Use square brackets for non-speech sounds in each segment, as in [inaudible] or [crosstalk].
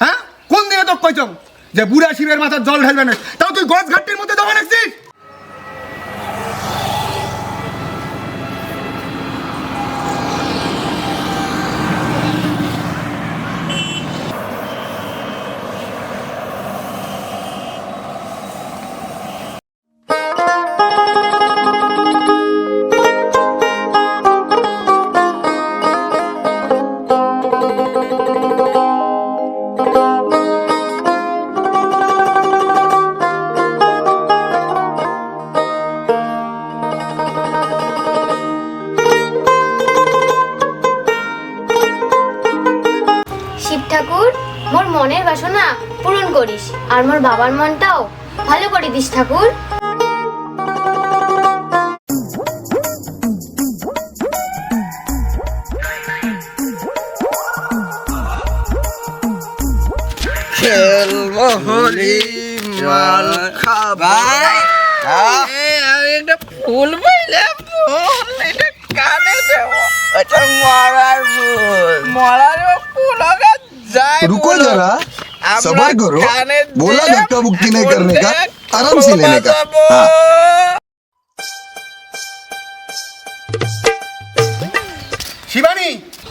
হ্যাঁ? কোন দিনে তো কইছং যে বুড়া শিবের মাথার জল ঢালবে না। তাও তুই গছ ঘাটটির মধ্যে দোকান রাখছিস আর মোর বাবার মনটাও ভালো করে দিস ঠাকুর। মাল খাবার এটা ফুল ফুল এটা মরার ফুল। যায় রুকো যারা जरा আমরা सबर करो काने बोला दिया, धक्का मुक्की नहीं करने का बोलते आराम से लेने का देबो। हाँ শিবানী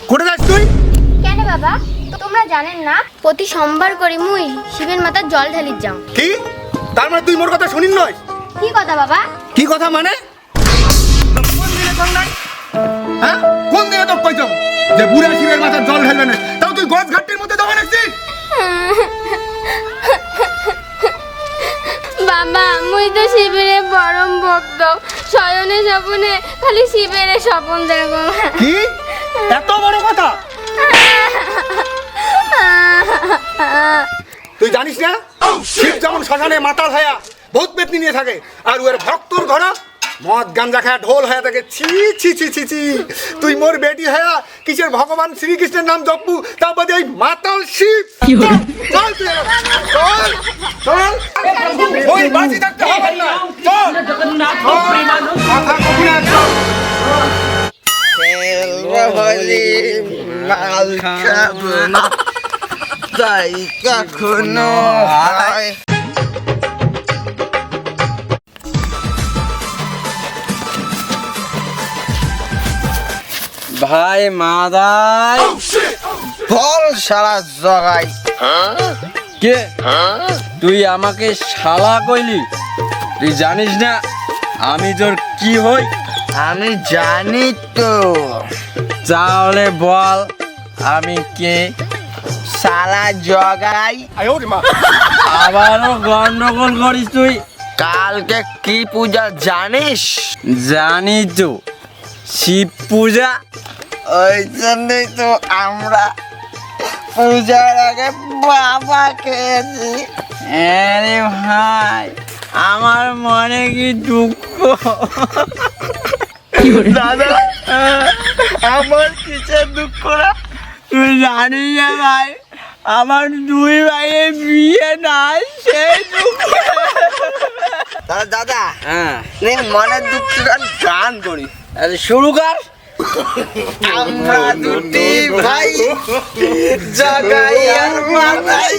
কোটে যাস তুই কেন বাবা তোমরা জানেন না প্রতি সোমবার করে মুই শিবের মাথার জল ঢালির যাও কি তার মানে তুই মোর কথা শুনিস নয় কি কথা বাবা কি কথা মানে কোন দিনে কং নাই হ্যাঁ কোন দিনে তো কইছং যে বুড়া শিবের মাথার জল ঢালবে না তাও তুই গছ ঘাটটির মধ্যে দমা রাখছিস বাবা, মুই তো শিবের পরম ভক্ত। শয়নে স্বপনে খালি শিবের স্বপন দেখো। কি? এত বড় কথা? তুই জানিস না? শিব যেমন শ্মশানে মাতাল হয়া বহুত পেতনি নিয়ে থাকে, আর ওর ভক্তর ঘর মদ গাঞ্জা খায়া ঢোল হয়ে থাকে ছি ছি ছি ছি ছি। তুই মোর বেটি হয়া কিসের ভগবান শ্রীকৃষ্ণের নাম জপু তারপর এই মাতাল শিব। চল চল চল। ওই বাজি থাকতে হবে না। চল। চল, কথা কবি না, চল। খেলব হোলি মাল খাব না। তাই কখনো হয়। ভাই মাদাই। বল সারা জগাই। কে? তুই আমাকে শালা কইলি। তুই জানিস না আমি তোর কি হই? আমি জানি তো। তাহলে বল আমি কে? সারা জগাই। আবারও গন্ডগোল করিস তুই। কালকে কি পূজা জানিস? জানি তো। শিব পূজা? ওই জন্যই তো আমরা পূজার আগে বাবা খেয়েছি। আরে ভাই আমার মনে কি দুঃখ? দাদা আমার কিসের দুঃখ? না তুই জানিস না ভাই আমার দুই ভাইয়ের বিয়ে নাই সেই দুঃখ। দাদা দাদা হ্যাঁ। মনের দুঃখ গান করি। শুরু কর। আমরা দুটি ভাই জাগাই আর মাথাই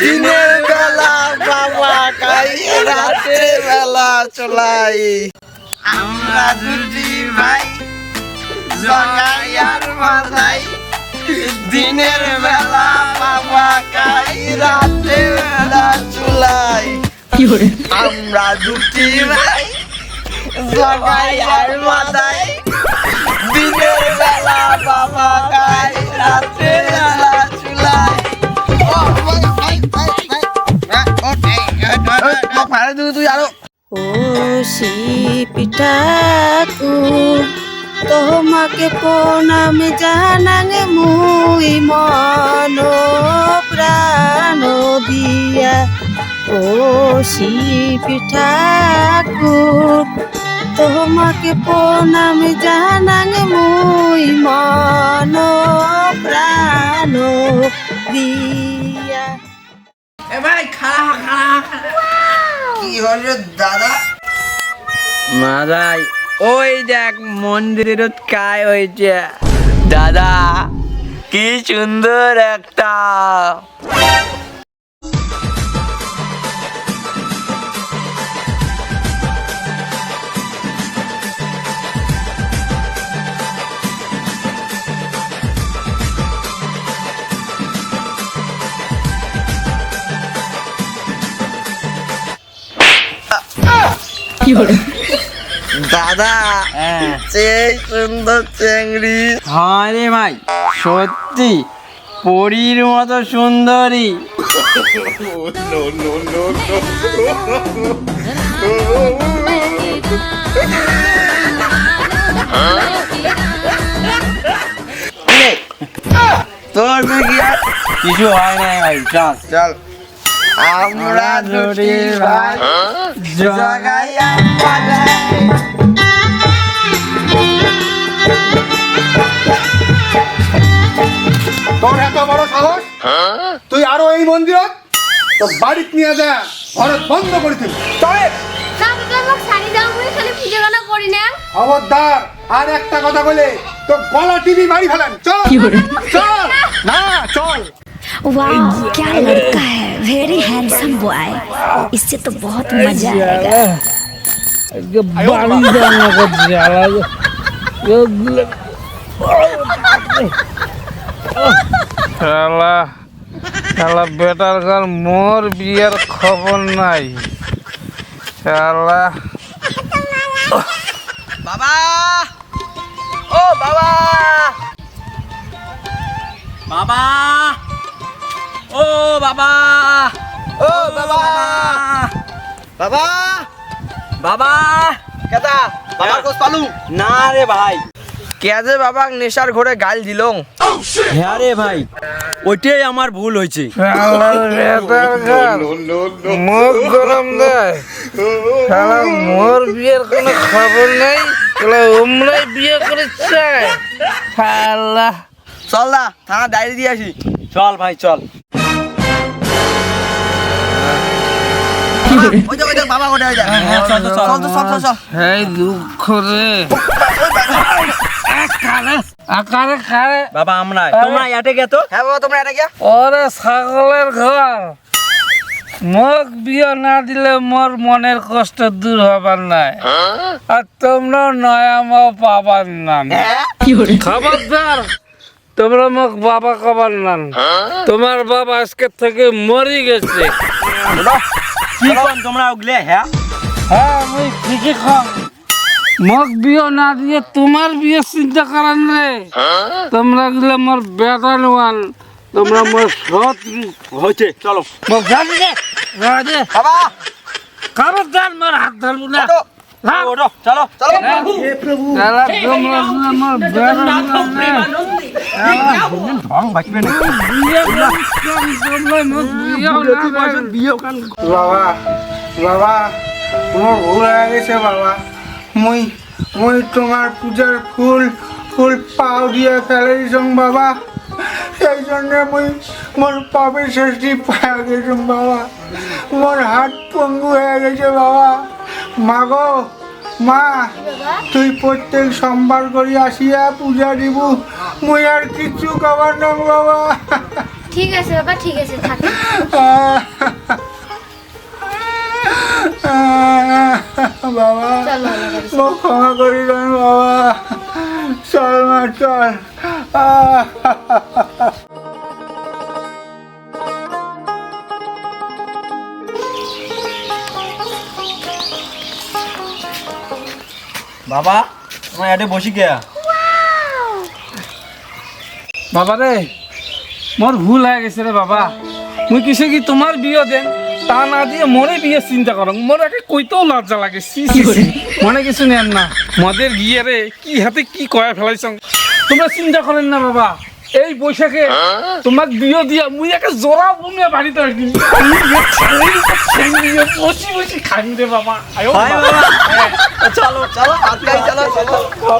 দিনের বেলা বাবা খাই রাতের বেলা চলাই। আমরা দুটি ভাই জাগাই আর মাথাই দিনের বেলা বাবা খাই রাতের বেলা চুলাই। আমরা দুটি ভাই জাগাই আর মাথায় দিনের বেলা বাবা গাই রাতে বেলা আরও ও পিঠাকুর, তোমাকে প্রণাম জানাঙে মুই মন প্রাণ দিয়া। ও পিঠাকুর তোমাকে প্রণাম জানাঙে মুই মন প্রাণ দিয়া। কি হলো দাদা? মাদাই ওই দেখ মন্দিরের কায় হয়েছে। দাদা কি সুন্দর একটা দাদা সেই সুন্দর চেংড়ি। হ্যাঁ রে ভাই সত্যি পরীর মতো সুন্দরী। তোর কি কিছু হয় না ভাই চল। চল। আমরা দুটি ভাই জগাইয়া তোর এত বড় সাহস? তুই আরও এই মন্দিরত? তো বাড়িত নিয়ে যা ঘরে বন্ধ করে দিবি। তবে খবরদার আর একটা কথা বলে তো গলা টিভি মারি ফেলেন চল। চল। না চল। वाह क्या लड़का है वेरी हैंडसम बॉय इससे तो बहुत मजा आएगा শালা শালা বেটার ঘর মোর বিয়ের খবর নাই শালা বাবা ও বাবা বাবা ও বাবা। ও বাবা। বাবা। বাবা। কেতা বাবার কোস পালু? না রে ভাই। কে যে বাবা নেশার ঘরে গাল দিল? হ্যাঁ রে ভাই ওইটাই আমার ভুল হয়েছে। মুখ গরম দেয়। মোর বিয়ের কোনো খবর নেই ওমরাই বিয়ে করেছে। শালা চল না থানা ডায়েরি দিয়ে আসি। চল ভাই চল। বাবা [laughs] কোথায় যায় হ্যাঁ, চল তো, চল। চল তো চল চল চল। এই দুঃখ রে। আকারে আকারে বাবা আমরা তোমরা এটে গেতো হ্যাঁ বাবা তোমরা এটা গিয়া? ওরে ছাগলের ঘর। মোক বিয়ে না দিলে মোর মনের কষ্ট দূর হবার নাই। আর তোমরা নয়ামাও পাবার নাম। খবরদার তোমরা মোক বাবা কবার নাম। তোমার বাবা আজকে থেকে মরি গেছে। কি কোন তোমরা ওগলে হ্যাঁ? হ্যাঁ আমি ঠিকই খাম। মোক বিয়ে না দিয়ে তোমার বিয়ে চিন্তা করার রে তোমরা গেলে মোর বেটা নোয়ান তোমরা মোর সৎ হয়েছে চলো। মোক জানি রে রাজে বাবা। মোর হাত ধরবো না। হ্যাঁ। ওঠো চলো। চলো। তারা তোমরা গেলে মোর বেটা নোয়ান রে তোমরা। বাবা বাবা মোর ভুল হয়ে গেছে বাবা মুই মুই তোমার পূজার ফুল ফুল পাও দিয়ে ফেলে দিছং বাবা সেই জন্য মুই মোর পাপের ষষ্ঠী পাওয়া গেছুম বাবা মোর হাত পঙ্গু হয়ে গেছে বাবা মা গো মা তুই প্রত্যেক সোমবার করি আসিয়া পূজা দিব। মুই আর কিচ্ছু খাবার নাম বাবা। ঠিক আছে বাবা ঠিক আছে থাক। বাবা ক্ষমা বাবা। চল মা চল। বাবা তোমার এটে বসি গিয়া বাবা রে মোর ভুল হয়ে গেছে রে বাবা। মুই কিসে কি তোমার বিয়ে দেন তা না দিয়ে মরে বিয়ে চিন্তা করো মোর একে কইতেও লজ্জা লাগে। সি সি। মনে কিছু নেন না মদের গিয়ে রে কি হাতে কি কয়া ফেলাইছ? তোমরা চিন্তা করেন না বাবা। এই বৈশাখে তোমাক বিয়ে দিয়া মুই একে জোড়া বুনে বাড়িতে আসবি। বসি বসি খাই রে বাবা। হয় চলো চলো চলো চলো।